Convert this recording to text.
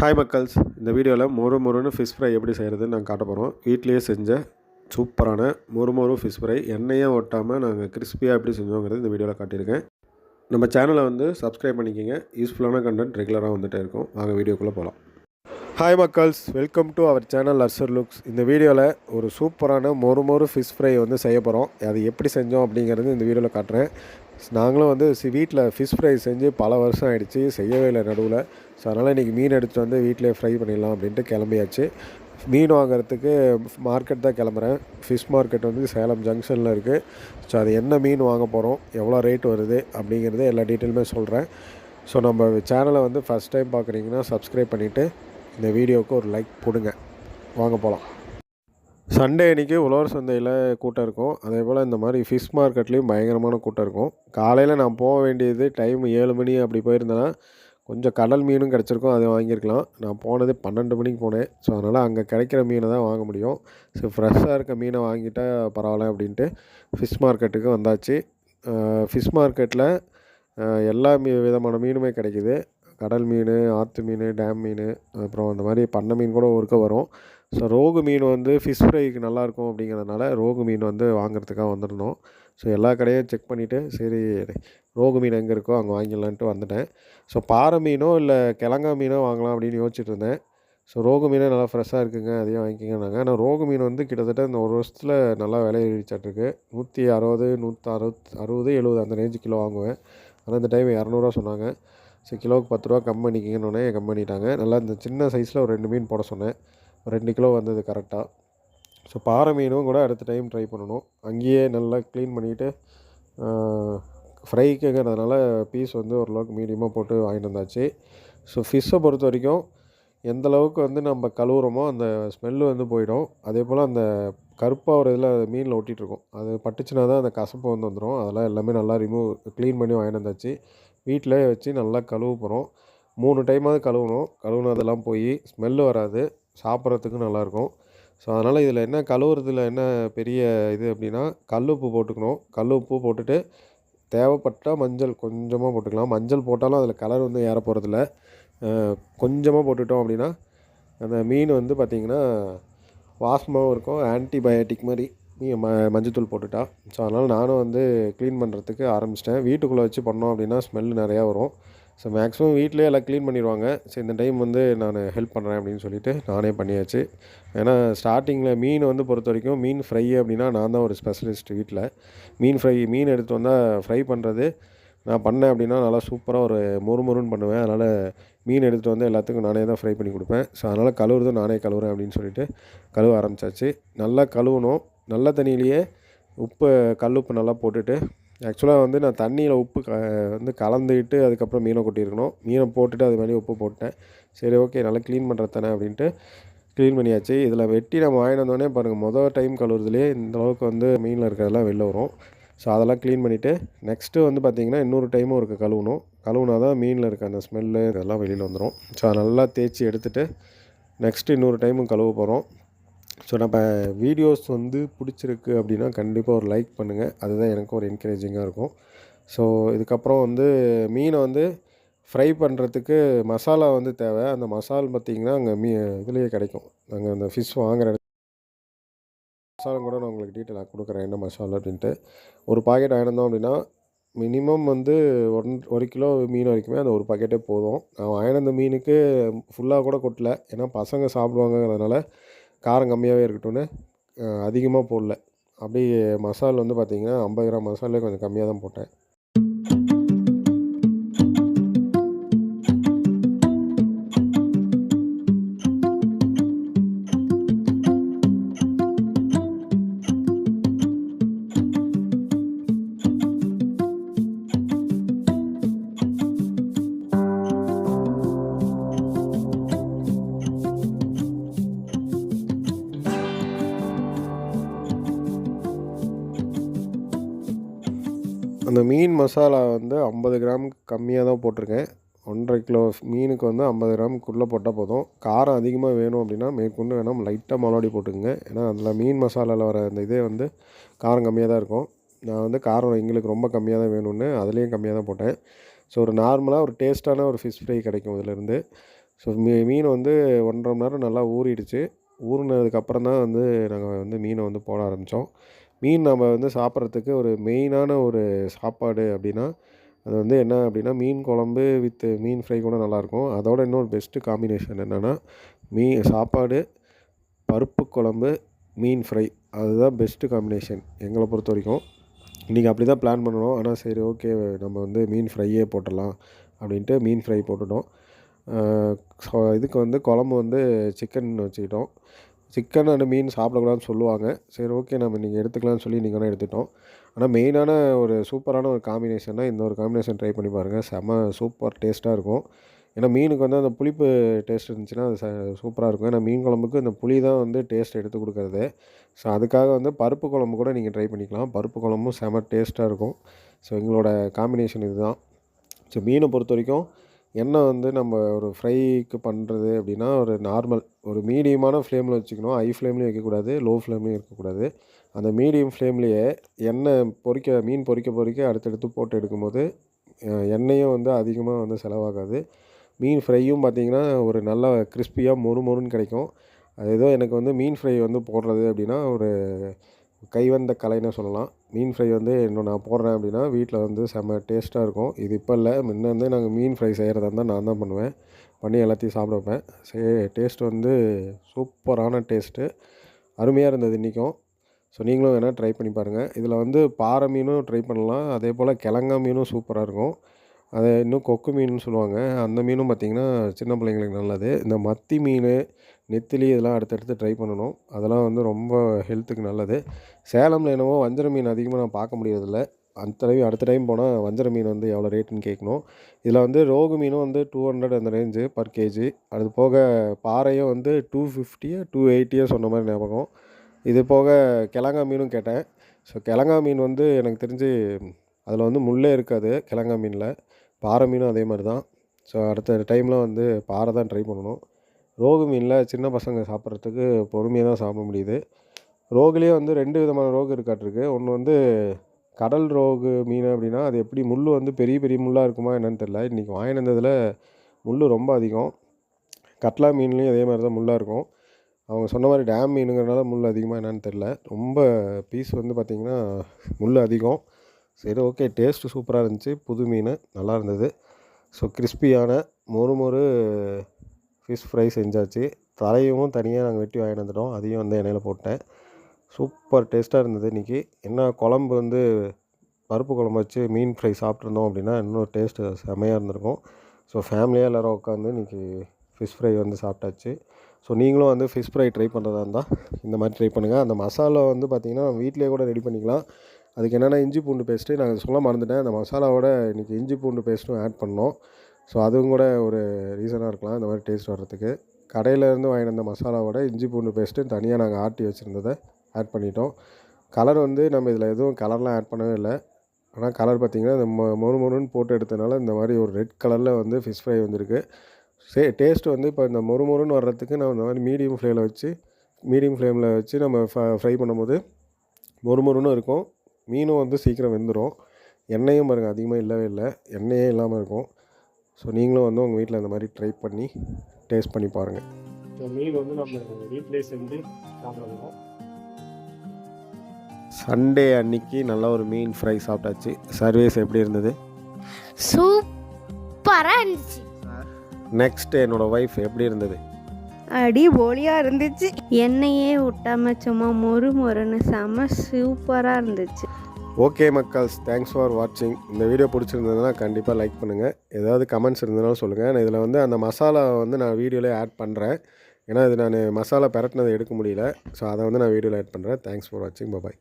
Hi மக்கள்ஸ். இந்த வீடியோவில் மொறு மொறுன்னு ஃபிஷ் ஃப்ரை எப்படி செய்கிறதுன்னு நாங்கள் காட்ட போகிறோம் வீட்லேயே செஞ்ச சூப்பரான மொறு மொறு ஃபிஷ் ஃப்ரை எண்ணெயே ஒட்டாமல் நாங்கள் கிறிஸ்பியாக எப்படி செஞ்சோங்கிறது இந்த வீடியோவில் காட்டியிருக்கேன். நம்ம சேனலை வந்து சப்ஸ்கிரைப் பண்ணிக்கிங்க. யூஸ்ஃபுல்லான கண்டென்ட் ரெகுலராக வந்துகிட்டே இருக்கும். வாங்க வீடியோக்குள்ளே போகலாம் ஹாய் மக்கள்ஸ். வெல்கம் டு அவர் சேனல் அர்சர் லுக்ஸ் இந்த வீடியோவில் ஒரு சூப்பரான மொறு மொறு ஃபிஷ் ஃப்ரை வந்து செய்ய போகிறோம் அது எப்படி செஞ்சோம் அப்படிங்கிறது இந்த வீடியோவில் காட்டுறேன். நாங்களும் வந்து சி வீட்டில் ஃபிஷ் ஃப்ரை செஞ்சு பல வருஷம் ஆகிடுச்சு செய்யவே இல்லை நடுவில். ஸோ அதனால் இன்றைக்கி மீன் எடுத்துகிட்டு வந்து வீட்டிலே ஃப்ரை பண்ணிடலாம் அப்படின்ட்டு கிளம்பியாச்சு. மீன் வாங்குறதுக்கு மார்க்கெட் தான் கிளம்புறேன். ஃபிஷ் மார்க்கெட் வந்து சேலம் ஜங்ஷனில் இருக்குது ஸோ அது என்ன மீன் வாங்க போகிறோம் எவ்வளோ ரேட் வருது அப்படிங்கிறது எல்லா டீட்டெயிலுமே சொல்கிறேன் ஸோ நம்ம சேனலை வந்து ஃபஸ்ட் டைம் பார்க்குறீங்கன்னா சப்ஸ்கிரைப் பண்ணிவிட்டு இந்த வீடியோவுக்கு ஒரு லைக் போடுங்க. வாங்க போகலாம் சண்டே அன்றைக்கி உழவர் சந்தையில் கூட்டம் இருக்கும். அதே போல் இந்த மாதிரி ஃபிஷ் மார்க்கெட்லேயும் பயங்கரமான கூட்டம் இருக்கும். காலையில் நான் போக வேண்டியது டைம் ஏழு மணி அப்படி போயிருந்தேன்னா கொஞ்சம் கடல் மீனும் கிடச்சிருக்கும் அதை வாங்கியிருக்கலாம். நான் போனது பன்னெண்டு மணிக்கு போனேன். ஸோ அதனால் அங்கே கிடைக்கிற மீனை தான் வாங்க முடியும். ஸோ ஃப்ரெஷ்ஷாக இருக்க மீனை வாங்கிட்டால் பரவாயில்ல அப்படின்ட்டு ஃபிஷ் மார்க்கெட்டுக்கு வந்தாச்சு. ஃபிஷ் மார்க்கெட்டில் எல்லா மீ விதமான மீனுமே கிடைக்கிது. கடல் மீன் ஆற்று மீன் டேம் மீன் அப்புறம் அந்த மாதிரி பண்ணை மீன் கூட ஒருக்க வரும். ஸோ ரோகு மீன் வந்து ஃபிஷ் ஃப்ரைக்கு நல்லாயிருக்கும் அப்படிங்கிறதுனால ரோகு மீன் வந்து வாங்குறதுக்காக வந்திருந்தோம். ஸோ எல்லா கடையும் செக் பண்ணிவிட்டு சரி ரோகு மீன் எங்கே இருக்கோ அங்கே வாங்கிடலான்ட்டு வந்துட்டேன். ஸோ பாறை மீனோ இல்லை கிழங்கா மீனோ வாங்கலாம் அப்படின்னு யோசிச்சுட்டு இருந்தேன். ஸோ ரோகு மீனே நல்லா ஃப்ரெஷ்ஷாக இருக்குங்க அதையும் வாங்கிக்கோங்கன்னாங்க. ஆனால் ரோகு மீன் வந்து கிட்டத்தட்ட இந்த ஒரு வருஷத்தில் நல்லா விலை ஏறிச்சாட்டிருக்கு நூற்றி அறுபது நூற்றி அறுபத் அறுபது எழுபது அந்த ரேஞ்சு கிலோ வாங்குவேன். ஆனால் இந்த டைம் இரநூறுவா சொன்னாங்க. சரி கிலோவுக்கு பத்து ரூபா கம் பண்ணிக்கிங்கன்னு கம் பண்ணிட்டாங்க நல்லா இந்த சின்ன சைஸில் ஒரு ரெண்டு மீன் போட சொன்னேன். ரெண்டு கிலோ வந்தது கரெக்டாக ஸோ பாறை மீனும் கூட அடுத்த டைம் ட்ரை பண்ணணும். அங்கேயே நல்லா க்ளீன் பண்ணிவிட்டு ஃப்ரைக்குங்கிறதுனால பீஸ் வந்து ஓரளவுக்கு மீடியமாக போட்டு வாங்கிட்டு வந்தாச்சு. ஸோ ஃபிஷ்ஷை பொறுத்த வரைக்கும் எந்த அளவுக்கு வந்து நம்ம கழுவுறோமோ அந்த ஸ்மெல்லு வந்து போயிடும். அதே போல் அந்த கருப்பாக ஒரு இதில் மீனில் ஒட்டிகிட்ருக்கும் அது பட்டுச்சுனா தான் அந்த கசப்பு வந்து வந்துடும் அதெல்லாம் எல்லாமே நல்லா ரிமூவ் க்ளீன் பண்ணி வாங்கிட்டு வந்தாச்சு. வீட்டிலே வச்சு நல்லா கழுவ போகிறோம் மூணு டைமாவது கழுவணும். கழுவுனதெல்லாம் போய் ஸ்மெல்லு வராது. சாப்பிட்றதுக்கு நல்லாயிருக்கும் ஸோ அதனால் இதில் என்ன கழுவுறதுல என்ன பெரிய இது அப்படின்னா கல் உப்பு போட்டுக்கணும். கல் உப்பு போட்டுட்டு தேவைப்பட்டால் மஞ்சள் கொஞ்சமாக போட்டுக்கலாம். மஞ்சள் போட்டாலும் அதில் கலர் வந்து ஏற போகிறதில்ல கொஞ்சமாக போட்டுட்டோம் அப்படின்னா அந்த மீன் வந்து பார்த்திங்கன்னா வாசமாகவும் இருக்கும். ஆன்டிபயோட்டிக் மாதிரி மீன் ம மஞ்சத்தூள் போட்டுட்டா. ஸோ அதனால் நானும் வந்து க்ளீன் பண்ணுறதுக்கு ஆரம்பிச்சிட்டேன். வீட்டுக்குள்ளே வச்சு பண்ணோம் அப்படின்னா ஸ்மெல் நிறையா வரும். ஸோ மேக்ஸிமம் வீட்டிலே எல்லாம் க்ளீன் பண்ணிடுவாங்க ஸோ இந்த டைம் வந்து நான் ஹெல்ப் பண்ணுறேன் அப்படின்னு சொல்லிட்டு நானே பண்ணியாச்சு. ஏன்னா ஸ்டார்டிங்கில் மீன் வந்து பொறுத்த வரைக்கும் மீன் ஃப்ரை அப்படின்னா நான் தான் ஒரு ஸ்பெஷலிஸ்ட் வீட்டில் மீன் ஃப்ரை மீன் எடுத்து வந்தால் ஃப்ரை பண்ணுறது நான் பண்ணேன் அப்படின்னா நல்லா சூப்பராக ஒரு மொறு மொறுன்னு பண்ணுவேன். அதனால் மீன் எடுத்துகிட்டு வந்து எல்லாத்துக்கும் நானே தான் ஃப்ரை பண்ணி கொடுப்பேன். ஸோ அதனால் கழுவுறதும் நானே கழுவுறேன் அப்படின்னு சொல்லிட்டு கழுவ ஆரம்பித்தாச்சு நல்லா கழுவணும். நல்ல தண்ணியிலேயே உப்பு கல் உப்பு நல்லா போட்டுட்டு ஆக்சுவலாக வந்து நான் தண்ணியில் உப்பு க வந்து கலந்துக்கிட்டு அதுக்கப்புறம் மீனை கொட்டியிருக்கணும். மீனை போட்டுட்டு அது மாதிரி உப்பு போட்டேன். சரி ஓகே நல்லா க்ளீன் பண்ணுறது தானே அப்படின்ட்டு க்ளீன் பண்ணியாச்சு. இதில் வெட்டி நம்ம வாங்கினோடனே வந்தோடனே பாருங்கள் மொதல் டைம் கழுவுறதுலேயே இந்த அளவுக்கு வந்து மீனில் இருக்கிறதெல்லாம் வெளில வரும். ஸோ அதெல்லாம் க்ளீன் பண்ணிவிட்டு நெக்ஸ்ட்டு வந்து பார்த்திங்கன்னா இன்னொரு டைமும் இருக்குது கழுவணும். கழுவுனா தான் மீனில் இருக்க அந்த ஸ்மெல்லு இதெல்லாம் வெளியில் வந்துடும் ஸோ அதை நல்லா தேய்ச்சி எடுத்துகிட்டு நெக்ஸ்ட்டு இன்னொரு டைமும் கழுவ போகிறோம் ஸோ நம்ம வீடியோஸ் வந்து பிடிச்சிருக்கு அப்படின்னா கண்டிப்பாக ஒரு லைக் பண்ணுங்கள் அதுதான் எனக்கு ஒரு என்கரேஜிங்காக இருக்கும். ஸோ இதுக்கப்புறம் வந்து மீனை வந்து ஃப்ரை பண்ணுறதுக்கு மசாலா வந்து தேவை. அந்த மசால் பார்த்திங்கன்னா அங்கே மீ இதுலேயே கிடைக்கும். நாங்கள் அந்த ஃபிஷ் வாங்குற மசாலா கூட நான் உங்களுக்கு டீட்டெயிலாக கொடுக்குறேன். என்ன மசாலா அப்படின்ட்டு. ஒரு பாக்கெட் வாங்கினோம் அப்படின்னா மினிமம் வந்து ஒன் ஒரு கிலோ மீன் வரைக்குமே அந்த ஒரு பாக்கெட்டே போதும். நான் வாங்கின மீனுக்கு ஃபுல்லாக கூட கொட்டலை. ஏன்னா பசங்க சாப்பிடுவாங்கிறதுனால காரம் கம்மியாகவே இருக்கட்டும்னு அதிகமாக போடல. அப்படியே மசால் வந்து பார்த்திங்கன்னா ஐம்பது கிராம் மசாலே கொஞ்சம் கம்மியாக தான் போட்டேன். அந்த மீன் மசாலா வந்து ஐம்பது கிராமுக்கு கம்மியாக தான் போட்டிருக்கேன். ஒன்றரை கிலோ மீனுக்கு வந்து ஐம்பது கிராமுக்குள்ளே போட்டால் போதும். காரம் அதிகமாக வேணும் அப்படின்னா மேற்கொண்டு வேணாம் லைட்டாக மொளகாடி போட்டுக்கோங்க. ஏன்னா அதில் மீன் மசாலாவில் வர அந்த இதே வந்து காரம் கம்மியாக தான் இருக்கும். நான் வந்து காரம் எங்களுக்கு ரொம்ப கம்மியாக தான் வேணும்னு அதுலேயும் கம்மியாக தான் போட்டேன். ஸோ ஒரு நார்மலாக ஒரு டேஸ்ட்டான ஒரு ஃபிஷ் ஃப்ரை கிடைக்கும் இதிலேருந்து. ஸோ மீ மீன் வந்து ஒன்றரை மணி நேரம் நல்லா ஊறிடுச்சு. ஊறினதுக்கப்புறம் தான் வந்து நாங்கள் வந்து மீனை வந்து போட ஆரம்பித்தோம் மீன் நம்ம வந்து சாப்பிட்றதுக்கு ஒரு மெயினான ஒரு சாப்பாடு அப்படின்னா அது வந்து என்ன அப்படின்னா மீன் குழம்பு வித் மீன் ஃப்ரை கூட நல்லாயிருக்கும். அதோட இன்னொரு பெஸ்ட்டு காம்பினேஷன் என்னென்னா மீ சாப்பாடு பருப்பு குழம்பு மீன் ஃப்ரை அதுதான் பெஸ்ட்டு காம்பினேஷன் எங்களை பொறுத்த வரைக்கும் இன்றைக்கி அப்படி தான் பிளான் பண்ணணும் ஆனால் சரி ஓகே நம்ம வந்து மீன் ஃப்ரையே போட்டுடலாம் அப்படின்ட்டு மீன் ஃப்ரை போட்டுட்டோம். இதுக்கு வந்து குழம்பு வந்து சிக்கன் வச்சுக்கிட்டோம். சிக்கன் அண்ட் மீன் சாப்பிடக்கூடாதுன்னு சொல்லுவாங்க. சரி ஓகே நம்ம நீங்கள் எடுத்துக்கலாம்னு சொல்லி நீங்கள் வேணால் எடுத்துட்டோம். ஆனால் மெயினான ஒரு சூப்பரான ஒரு காம்பினேஷன்னா இந்த ஒரு காம்பினேஷன் ட்ரை பண்ணி பாருங்கள் செம்ம சூப்பர் டேஸ்ட்டாக இருக்கும். ஏன்னா மீனுக்கு வந்து அந்த புளிப்பு டேஸ்ட் இருந்துச்சுன்னா அது ச சூப்பராக இருக்கும். ஏன்னா மீன் குழம்புக்கு இந்த புளி தான் வந்து டேஸ்ட் எடுத்து கொடுக்குறது. ஸோ அதுக்காக வந்து பருப்பு குழம்பு கூட நீங்கள் ட்ரை பண்ணிக்கலாம். பருப்பு குழம்பும் செம டேஸ்ட்டாக இருக்கும். ஸோ எங்களோட காம்பினேஷன் இதுதான். ஸோ மீனை பொறுத்த வரைக்கும் எண்ணெய் வந்து நம்ம ஒரு ஃப்ரைக்கு பண்ணுறது அப்படின்னா ஒரு நார்மல் ஒரு மீடியமான ஃப்ளேமில் வச்சுக்கணும். ஹை ஃப்ளேம்லேயும் வைக்கக்கூடாது லோ ஃப்ளேம்லேயும் இருக்கக்கூடாது. அந்த மீடியம் ஃப்ளேம்லேயே எண்ணெய் பொறிக்க மீன் பொறிக்க பொறிக்க அடுத்தடுத்து போட்டு எடுக்கும்போது எண்ணெயும் வந்து அதிகமாக வந்து செலவாகாது. மீன் ஃப்ரையும் பார்த்திங்கன்னா ஒரு நல்ல கிறிஸ்பியாக மொறு மொறுன்னு கிடைக்கும். அது ஏதோ எனக்கு வந்து மீன் ஃப்ரை வந்து போடுறது அப்படின்னா ஒரு கைவந்த கலைன்னு சொல்லலாம். மீன் ஃப்ரை வந்து இன்னும் நான் போடுறேன் அப்படின்னா வீட்டில் வந்து செம்ம டேஸ்ட்டாக இருக்கும். இது இப்போ இல்லை. முன்ன வந்து நாங்கள் மீன் ஃப்ரை செய்கிறதா இருந்தால் நான் தான் பண்ணுவேன். பண்ணி எல்லாத்தையும் சாப்பிட வைப்பேன். சே டேஸ்ட் வந்து சூப்பரான டேஸ்ட்டு. அருமையாக இருந்தது இன்றைக்கும் ஸோ நீங்களும் வேணால் ட்ரை பண்ணி பாருங்கள் இதில் வந்து பாறை மீனும் ட்ரை பண்ணலாம். அதே போல் கிழங்கா மீனும் சூப்பராக இருக்கும். அதை இன்னும் கொக்கு மீனுன்னு சொல்லுவாங்க. அந்த மீனும் பார்த்திங்கன்னா சின்ன பிள்ளைங்களுக்கு நல்லது. இந்த மத்தி மீன் நெத்திலி இதெல்லாம் அடுத்தடுத்து ட்ரை பண்ணணும். அதெல்லாம் வந்து ரொம்ப ஹெல்த்துக்கு நல்லது. சேலமில் என்னவோ வஞ்சர மீன் அதிகமாக நான் பார்க்க முடியறதில்ல. அந்த தடவை அடுத்த டைம் போனால் வஞ்சர மீன் வந்து எவ்வளோ ரேட்டுன்னு கேட்கணும் இதில் வந்து ரோகு மீனும் வந்து டூ ஹண்ட்ரட் அந்த ரேஞ்சு பர் கேஜி அது போக பாறையும் வந்து டூ ஃபிஃப்டியோ டூ எயிட்டியோ சொன்ன மாதிரி ஞாபகம். இது போக கிழங்கா மீனும் கேட்டேன். ஸோ கிழங்கா மீன் வந்து எனக்கு தெரிஞ்சு அதில் வந்து முள்ளே இருக்காது கிழங்கா மீனில். பாறை மீனும் அதே மாதிரி தான். ஸோ அடுத்த டைமில் வந்து பாறை தான் ட்ரை பண்ணணும். ரோகு மீனில் சின்ன பசங்க சாப்பிட்றதுக்கு பொறுமையாக தான் சாப்பிட முடியுது. ரோகுலேயே வந்து ரெண்டு விதமான ரோகு இருக்காட்டிருக்கு. ஒன்று வந்து கடல் ரோகு மீன் அப்படின்னா அது எப்படி முள் வந்து பெரிய பெரிய முள்ளாக இருக்குமா என்னென்னு தெரில இன்றைக்கி வாங்கினதில் முள் ரொம்ப அதிகம். கட்லா மீன்லேயும் அதே மாதிரி தான் முள்ளாக இருக்கும். அவங்க சொன்ன மாதிரி டேம் மீனுங்கிறனால முள் அதிகமாக என்னென்னு தெரில ரொம்ப பீஸ் வந்து பார்த்திங்கன்னா முள் அதிகம். சரி ஓகே டேஸ்ட்டு சூப்பராக இருந்துச்சு. புது மீன் நல்லா இருந்தது. ஸோ கிறிஸ்பியான மொறு மொறு ஃபிஷ் ஃப்ரை செஞ்சாச்சு. தலையும் தனியாக நாங்கள் வெட்டி வாங்கிட்டு வந்துட்டோம். அதையும் வந்து எண்ணெயில் போட்டேன். சூப்பர் டேஸ்ட்டாக இருந்தது இன்றைக்கி என்ன குழம்பு வந்து பருப்பு குழம்பு வச்சு மீன் ஃப்ரை சாப்பிட்ருந்தோம் அப்படின்னா இன்னும் டேஸ்ட்டு செமையாக இருந்திருக்கும். ஸோ ஃபேமிலியாக எல்லோரும் உட்காந்து இன்றைக்கி ஃபிஷ் ஃப்ரை வந்து சாப்பிட்டாச்சு. ஸோ நீங்களும் வந்து ஃபிஷ் ஃப்ரை ட்ரை பண்ணுறதா இருந்தால் இந்த மாதிரி ட்ரை பண்ணுங்கள் அந்த மசாலா வந்து பார்த்திங்கன்னா வீட்டிலேயே கூட ரெடி பண்ணிக்கலாம். அதுக்கு என்னென்னா இஞ்சி பூண்டு பேஸ்ட்டு நாங்கள் சொல்ல மறந்துட்டேன். அந்த மசாலாவோட இன்றைக்கி இஞ்சி பூண்டு பேஸ்ட்டும் ஆட் பண்ணோம். ஸோ அதுவும் கூட ஒரு ரீசனாக இருக்கலாம் இந்த மாதிரி டேஸ்ட் வர்றதுக்கு. கடையிலேருந்து வாங்கின அந்த மசாலாவோட இஞ்சி பூண்டு பேஸ்ட்டு தனியாக நாங்கள் ஆட்டி வச்சுருந்ததை ஆட் பண்ணிட்டோம். கலர் வந்து நம்ம இதில் எதுவும் கலர்லாம் ஆட் பண்ணவே இல்லை. ஆனால் கலர் பார்த்திங்கன்னா இந்த மொ மொறு மொறுன்னு போட்டு எடுத்தனால இந்த மாதிரி ஒரு ரெட் கலரில் வந்து ஃபிஷ் ஃப்ரை வந்திருக்கு. சே டேஸ்ட் வந்து இப்போ இந்த மொறு மொறுன்னு வர்றதுக்கு நம்ம இந்த மாதிரி மீடியம் ஃப்ளேமில் வச்சு மீடியம் ஃப்ளேமில் வச்சு நம்ம ஃப்ரை பண்ணும்போது மொறு மொறுன்னு இருக்கும். மீனும் வந்து சீக்கிரம் வெந்துடும் எண்ணெயும் பாருங்கள் அதிகமாக இல்லவே இல்லை. எண்ணெயே இல்லாமல் இருக்கும். ஸோ நீங்களும் வந்து உங்கள் வீட்டில் இந்த மாதிரி ட்ரை பண்ணி டேஸ்ட் பண்ணி பாருங்கள் ஸோ மீன் வந்து நம்ம வீட்டிலே செஞ்சு சாப்பிடணும். சண்டே அன்னைக்கு நல்ல ஒரு மீன் ஃப்ரை சாப்பிட்டாச்சு. சர்வீஸ் எப்படி இருந்தது? சூப்பராக இருந்துச்சு. நெக்ஸ்ட் என்னோடய ஒய்ஃப் எப்படி இருந்தது? அடி போலியாக இருந்துச்சு. எண்ணெயே விட்டாம சும்மா மொறு மொறுன்னு செம சூப்பராக இருந்துச்சு. ஓகே மக்கள்ஸ் தேங்க்ஸ் ஃபார் வாட்சிங் இந்த வீடியோ பிடிச்சிருந்ததுன்னா கண்டிப்பாக லைக் பண்ணுங்கள் ஏதாவது கமெண்ட்ஸ் இருந்ததுனாலும் சொல்லுங்கள் நான் இதில் வந்து அந்த மசாலா வந்து நான் வீடியோவில் ஆட் பண்ணுறேன் ஏன்னா இது நான் மசாலா பெரட்டினதை எடுக்க முடியல. ஸோ அதை வந்து நான் வீடியோவில் ஆட் பண்ணுறேன் தேங்க்ஸ் ஃபார் வாட்சிங் பாய்